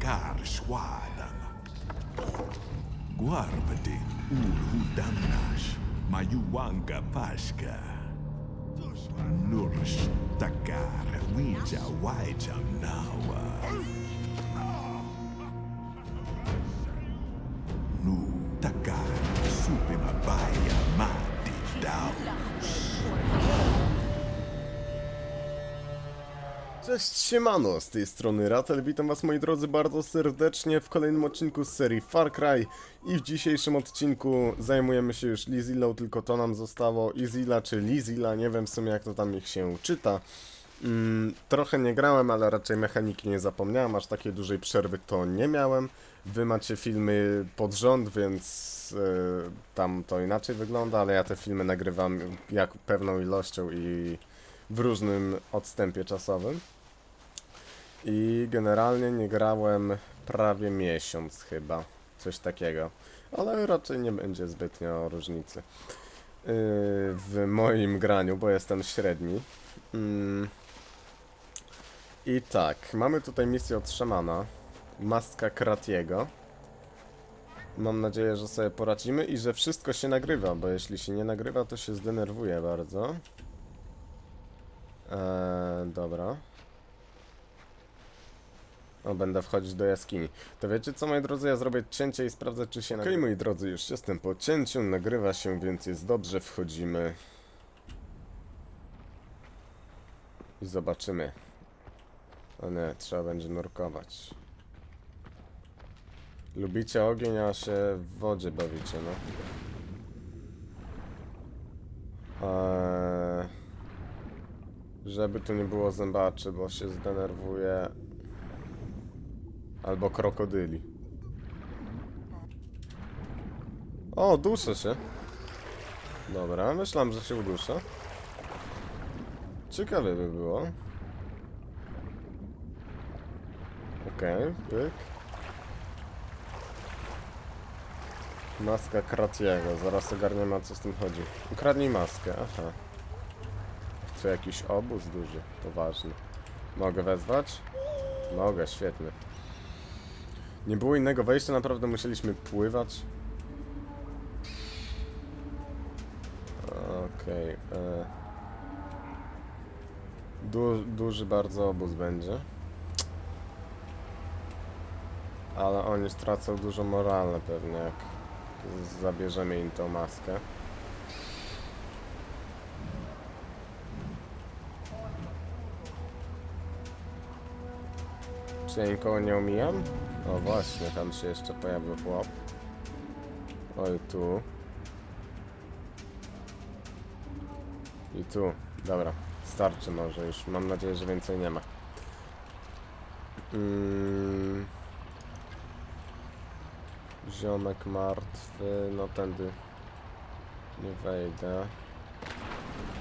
Kar Shwadam. Guarbati Urhudamnash Mayuanga Pashka. Nursh Takar, Wajam Nawa. Cześć siemano, z tej strony Ratel, witam was moi drodzy bardzo serdecznie w kolejnym odcinku z serii Far Cry i w dzisiejszym odcinku zajmujemy się już Lizilą, tylko to nam zostało Izila czy Lizila, nie wiem w sumie jak to tam ich się czyta. Mm, trochę nie grałem, ale raczej mechaniki nie zapomniałem, aż takiej dużej przerwy to nie miałem. Wy macie filmy pod rząd, więc e, tam to inaczej wygląda, ale ja te filmy nagrywam jak pewną ilością i w różnym odstępie czasowym. I generalnie nie grałem prawie miesiąc chyba, coś takiego. Ale raczej nie będzie zbytnio różnicy yy, w moim graniu, bo jestem średni. Mm. I tak, mamy tutaj misję od szamana, Maska Kratiego. Mam nadzieję, że sobie poradzimy i że wszystko się nagrywa, bo jeśli się nie nagrywa, to się zdenerwuję bardzo. Eee, dobra. O, będę wchodzić do jaskini. To wiecie co, moi drodzy, ja zrobię cięcie i sprawdzę, czy się nagrywa. Okej, moi drodzy, już jestem po cięciu, nagrywa się, więc jest dobrze, wchodzimy. I zobaczymy. O nie, trzeba będzie nurkować. Lubicie ogień, a się w wodzie bawicie, no. Eee... Żeby tu nie było zębaczy, bo się zdenerwuje. Albo krokodyli. O, duszę się. Dobra, myślałem, że się uduszę. Ciekawe by było. Okej, pyk. Maska Kratiego, zaraz ogarniemy o co z tym chodzi. Ukradnij maskę, aha. Czy jakiś obóz duży, poważny. Mogę wezwać? Mogę, świetnie. Nie było innego wejścia, naprawdę musieliśmy pływać. Okej. e. Du duży bardzo obóz będzie. Ale oni stracą dużo moralne pewnie, jak zabierzemy im tą maskę. Czy ja nikogo nie omijam? O właśnie, tam się jeszcze pojawił chłop. Oj, tu. I tu. Dobra, starczy może już. Mam nadzieję, że więcej nie ma. Mm. Ziomek martwy, no tędy nie wejdę.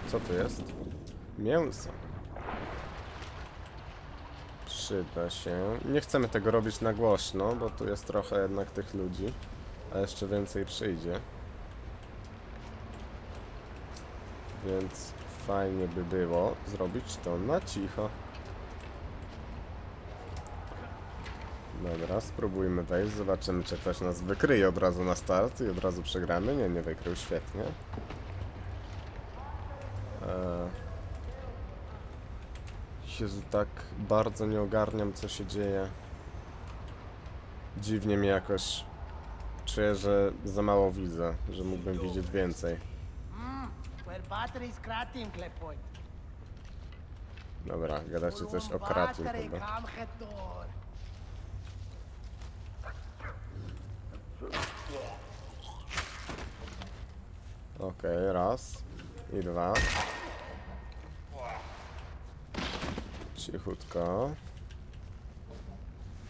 Co tu jest? Mięso. Przyda się. Nie chcemy tego robić na głośno, bo tu jest trochę jednak tych ludzi. A jeszcze więcej przyjdzie. Więc fajnie by było zrobić to na cicho. Dobra, spróbujmy wejść, zobaczymy czy ktoś nas wykryje od razu na start i od razu przegramy. Nie, nie wykrył, świetnie. Jezu, tak bardzo nie ogarniam, co się dzieje. Dziwnie mi jakoś czuję, że za mało widzę, że mógłbym widzieć więcej. Klepoid. Dobra, gadacie coś o kratim chyba. Okej, raz i dwa. Cichutko.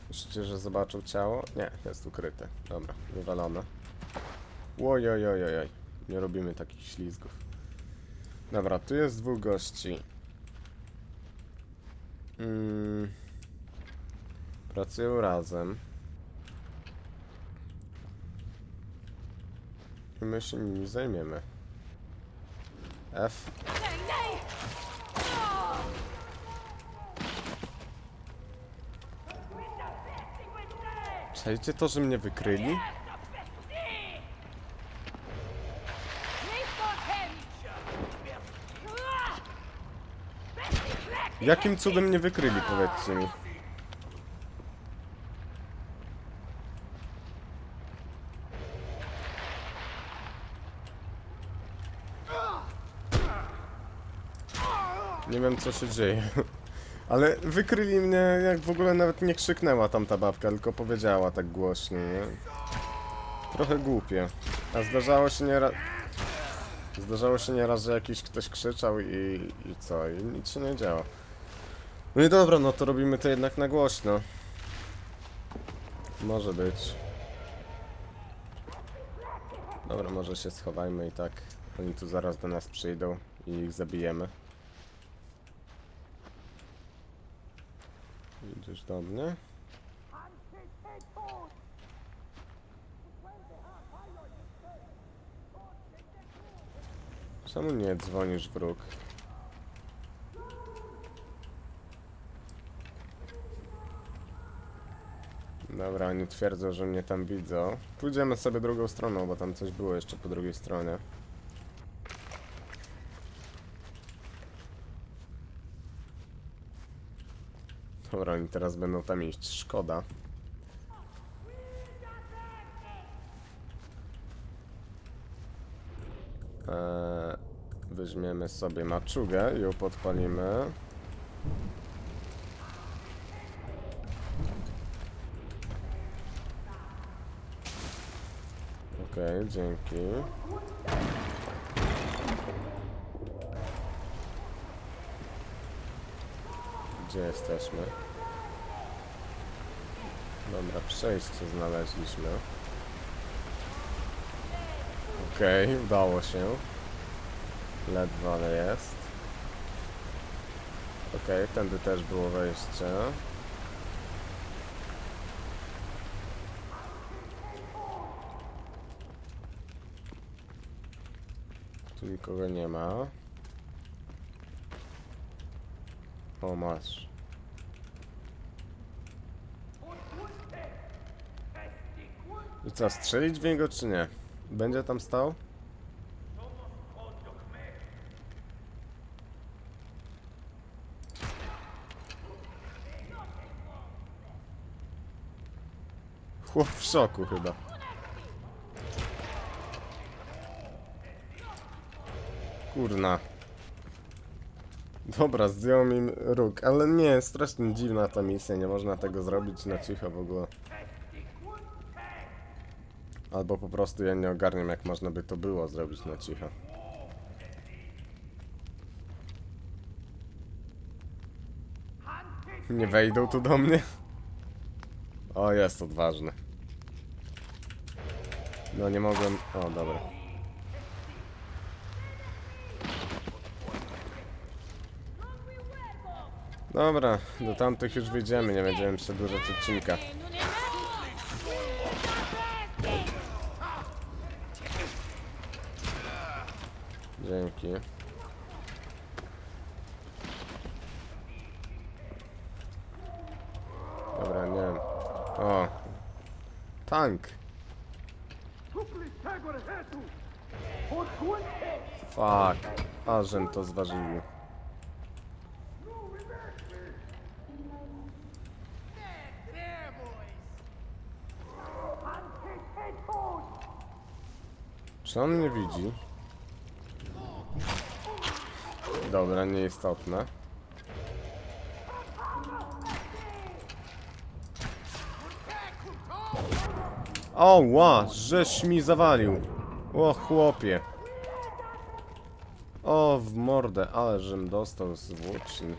Myślicie, że zobaczył ciało? Nie, jest ukryte. Dobra, wywalone. Ojojojojoj. Nie robimy takich ślizgów. Dobra, tu jest dwóch gości. Mm. Pracują razem. I my się nimi zajmiemy. F. Czajcie to, że mnie wykryli? Jakim cudem mnie wykryli, powiedzcie mi? Nie wiem co się dzieje. Ale wykryli mnie, jak w ogóle nawet nie krzyknęła tamta babka, tylko powiedziała tak głośno, nie? Trochę głupie. A zdarzało się nieraz... Zdarzało się nieraz, że jakiś ktoś krzyczał i, i co? I nic się nie działo. No i dobra, no to robimy to jednak na głośno. Może być. Dobra, może się schowajmy i tak. Oni tu zaraz do nas przyjdą i ich zabijemy. Idziesz do mnie? Czemu nie dzwonisz wróg? Dobra, oni twierdzą, że mnie tam widzą. Pójdziemy sobie drugą stroną, bo tam coś było jeszcze po drugiej stronie. Dobra, oni teraz będą tam iść. Szkoda. Eee, weźmiemy sobie maczugę i ją podpalimy. Okej, dzięki. Gdzie jesteśmy? Dobra, przejście znaleźliśmy. Okej, udało się. Ledwo, ale jest. Okej, tędy też było wejście. Tu nikogo nie ma. O, masz. I strzelić w niego czy nie? Będzie tam stał? Chłop w szoku chyba. Kurna. Dobra, zdjął mi róg, ale nie, strasznie dziwna ta misja, nie można tego zrobić na cicho w ogóle. Albo po prostu ja nie ogarniam, jak można by to było zrobić na cicho. Nie wejdą tu do mnie? O, jest odważny. No nie mogłem... O, dobra. Dobra, do tamtych już wyjdziemy, nie będziemy przedłużać odcinka. Dzięki. Dobra, nie wiem. O. Tank. Fuck. Ażem to zważyli. Czy on mnie widzi? Dobra, nieistotne. O, ła, żeś mi zawalił. O, chłopie. O, w mordę, ale żem dostał z włóczni.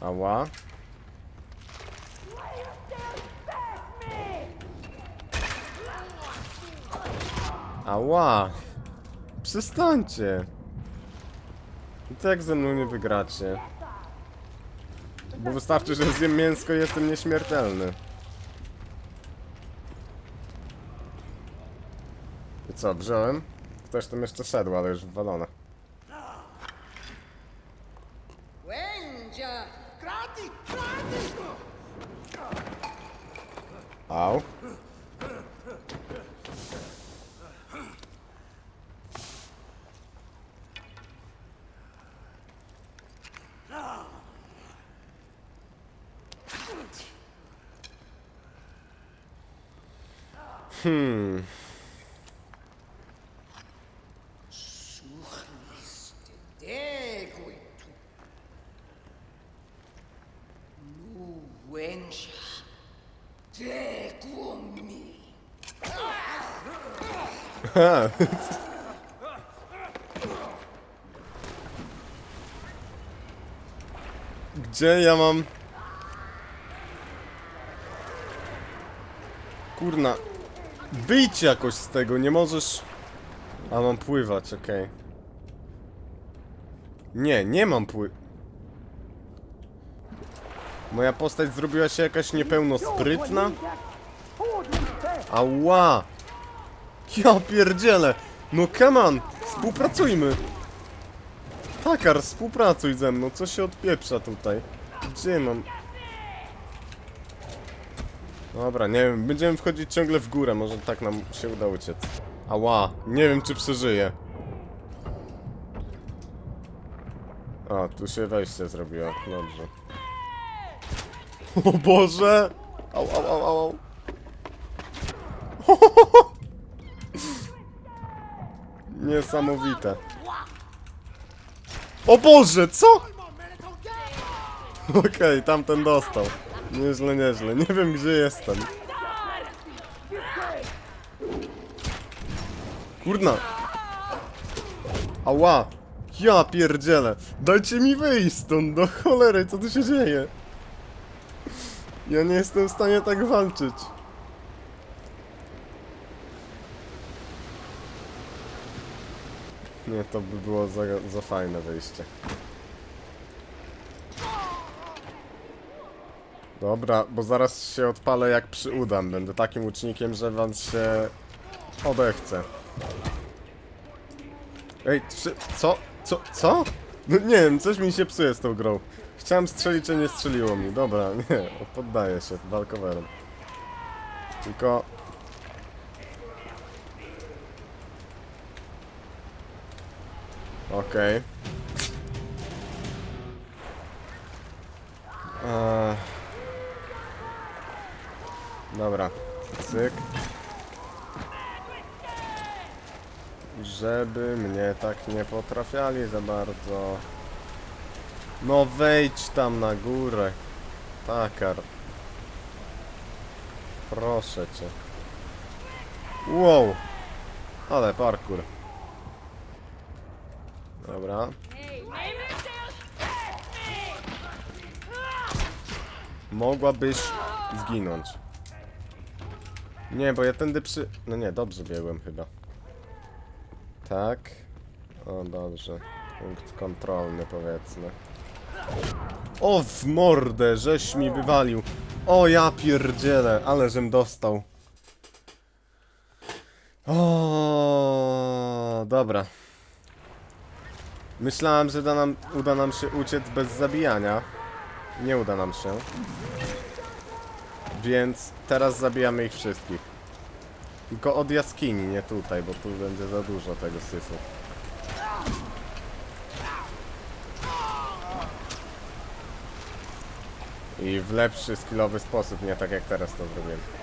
Ała. Ała! Przestańcie! I tak ze mną nie wygracie. Bo wystarczy, że zjem mięsko i jestem nieśmiertelny. I co, wziąłem? Ktoś tam jeszcze szedł, ale już wywalone. Hmm. Gdzie ja mam... Kurna. Wyjdź jakoś z tego, nie możesz... A mam pływać, okej. Nie, nie mam pły... Moja postać zrobiła się jakaś niepełnosprytna? Ała! Ja pierdzielę! No come on! Współpracujmy! Takar, współpracuj ze mną, co się odpieprza tutaj? Gdzie mam? Dobra, nie wiem, będziemy wchodzić ciągle w górę, może tak nam się uda uciec. Ała, nie wiem czy przeżyję. A, tu się wejście zrobiło, dobrze. O Boże! Au, au, au, au, au. Niesamowite. O Boże, co? Okej, tamten dostał. Nieźle, nieźle. Nie wiem gdzie jestem. Kurna. Ała. Ja pierdzielę. Dajcie mi wyjść stąd, do cholery, co tu się dzieje? Ja nie jestem w stanie tak walczyć. Nie, to by było za, za fajne wyjście. Dobra, bo zaraz się odpalę jak przy udam. Będę takim łucznikiem, że wam się odechce. Ej, czy, co? Co? Co? No nie wiem, coś mi się psuje z tą grą. Chciałem strzelić, a nie strzeliło mi. Dobra, nie, poddaję się walkowerem. Tylko... Okej. Eee. Dobra, cyk. Żeby mnie tak nie potrafiali za bardzo. No wejdź tam na górę. Takar. Proszę cię. Wow. Ale parkour. Dobra. Mogłabyś zginąć. Nie, bo ja tędy przy... No nie, dobrze biegłem chyba. Tak. O, dobrze. Punkt kontrolny, powiedzmy. O, w mordę, żeś mi wywalił. O, ja pierdzielę, ale żem dostał. O, dobra. Myślałem, że da nam, uda nam się uciec bez zabijania. Nie uda nam się. Więc teraz zabijamy ich wszystkich. Tylko od jaskini, nie tutaj, bo tu będzie za dużo tego syfu. I w lepszy, skillowy sposób, nie tak jak teraz to zrobiłem.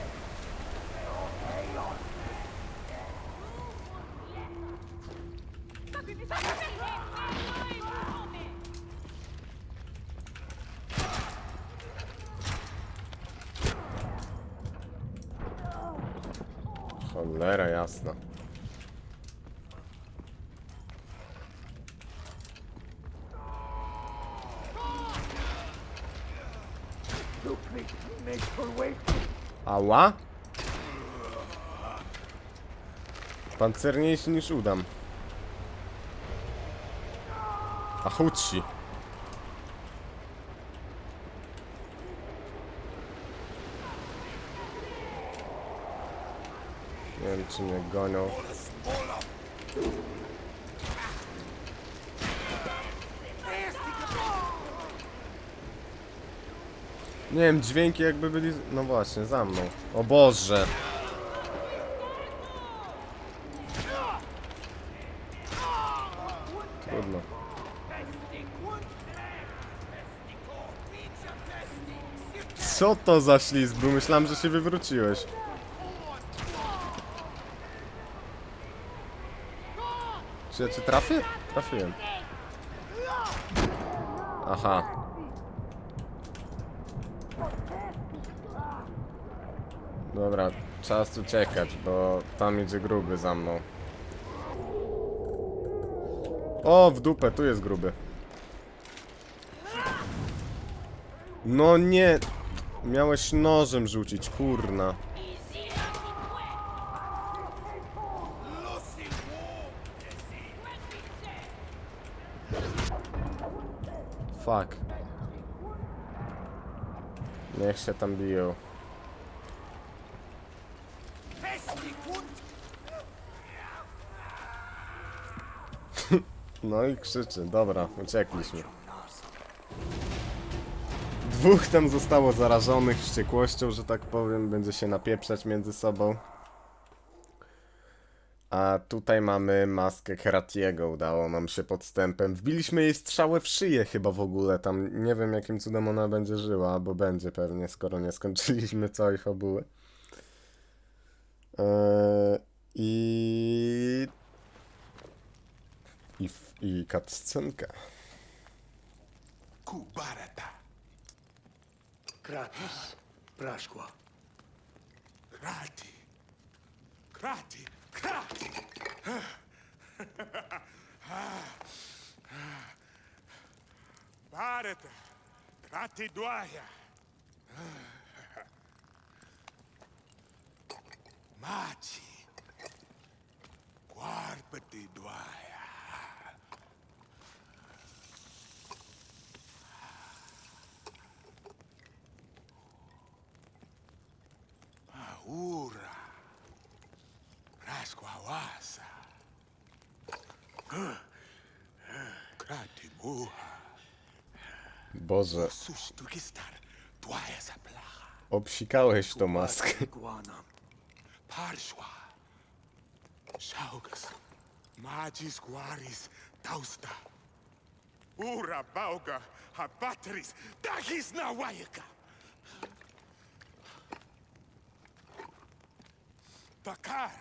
Cholera jasna. Ała? Pancerniejszy niż udam. A chudsi. Czy mnie gonią. Nie wiem, dźwięki jakby byli... No właśnie, za mną. O Boże! Trudno. Co to za ślizg? Myślałem, że się wywróciłeś. Czy cię trafię? Trafiłem. Aha. Dobra, czas uciekać, bo tam idzie gruby za mną. O, w dupę, tu jest gruby. No nie! Miałeś nożem rzucić, kurna. Fuck. Niech się tam biją. No i krzyczy. Dobra, uciekliśmy. Dwóch tam zostało zarażonych wściekłością, że tak powiem. Będzie się napieprzać między sobą. A tutaj mamy maskę Keratiego, udało nam się podstępem. Wbiliśmy jej strzałę w szyję chyba w ogóle, tam nie wiem jakim cudem ona będzie żyła, albo będzie pewnie, skoro nie skończyliśmy całej fabuły. Eee, I... I, i cutscenka. Kubarata. Kratis, Prashqua. Krati. Krati. Krati. Barata. Krati Dwaya. Boże, obsikałeś tą maskę. Saugas. Magis Guaris. Tausta. Ura Bauga. Habatris. Dagis Nawayaka. Takar.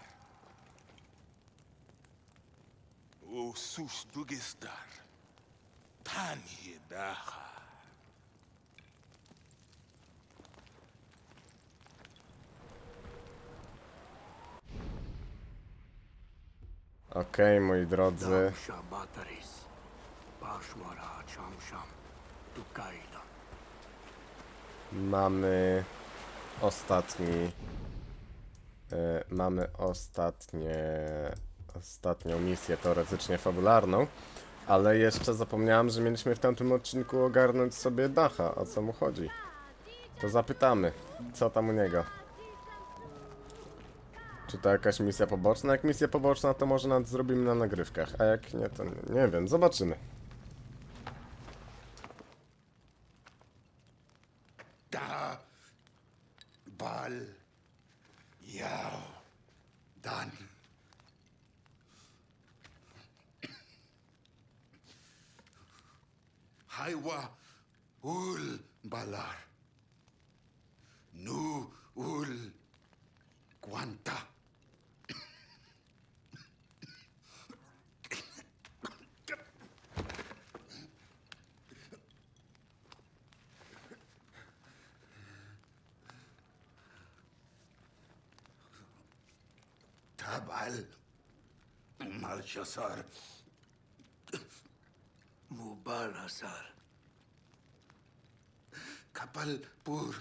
O Sustugistar. Tani Daha. Okej, moi drodzy. Mamy ostatni. e, mamy ostatnie. Ostatnią misję teoretycznie fabularną. Ale jeszcze zapomniałem, że mieliśmy w tamtym odcinku ogarnąć sobie Dacha. O co mu chodzi? To zapytamy, co tam u niego. Czy to jakaś misja poboczna? Jak misja poboczna, to może nawet zrobimy na nagrywkach. A jak nie, to nie wiem, zobaczymy. Da. Bal. Yao. Dan. Haiwa. Ul. Balar. Nu. Ul. Guanta. Tabal. Malchasar. Mubalasar. Kapalpur.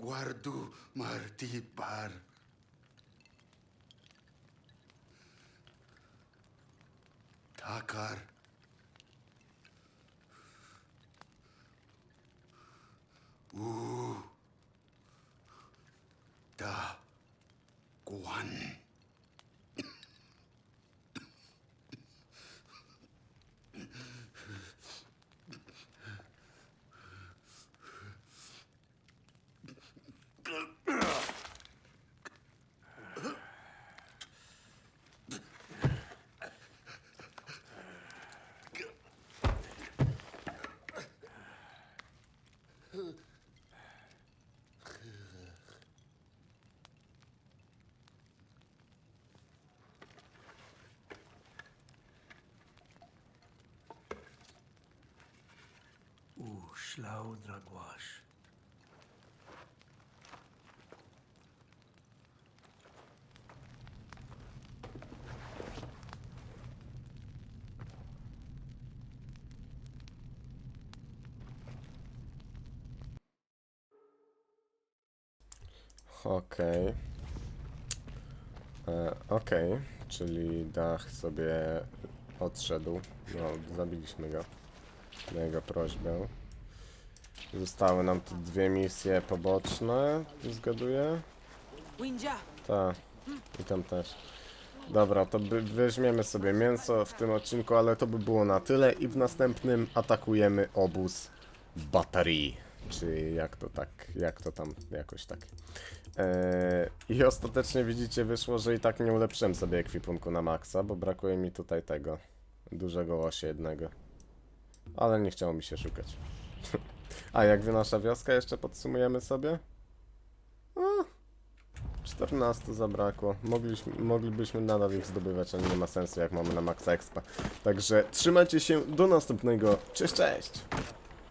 Guardu Martipar. Takar. U ślau dragłaś. Okej. E, Okej, czyli dach sobie odszedł. No, zabiliśmy go. Na jego prośbę. Zostały nam tu dwie misje poboczne, zgaduję? Tak, i tam też. Dobra, to by, weźmiemy sobie mięso w tym odcinku, ale to by było na tyle i w następnym atakujemy obóz baterii. Czy jak to tak, jak to tam, jakoś tak. Eee, I ostatecznie widzicie, wyszło, że i tak nie ulepszyłem sobie ekwipunku na maksa, bo brakuje mi tutaj tego dużego łosia jednego. Ale nie chciało mi się szukać. A jak wy nasza wioska jeszcze podsumujemy sobie? 14 zabrakło. Mogliśmy, moglibyśmy nadal ich zdobywać, ale nie ma sensu jak mamy na max expa. Także trzymajcie się do następnego. Cześć, cześć!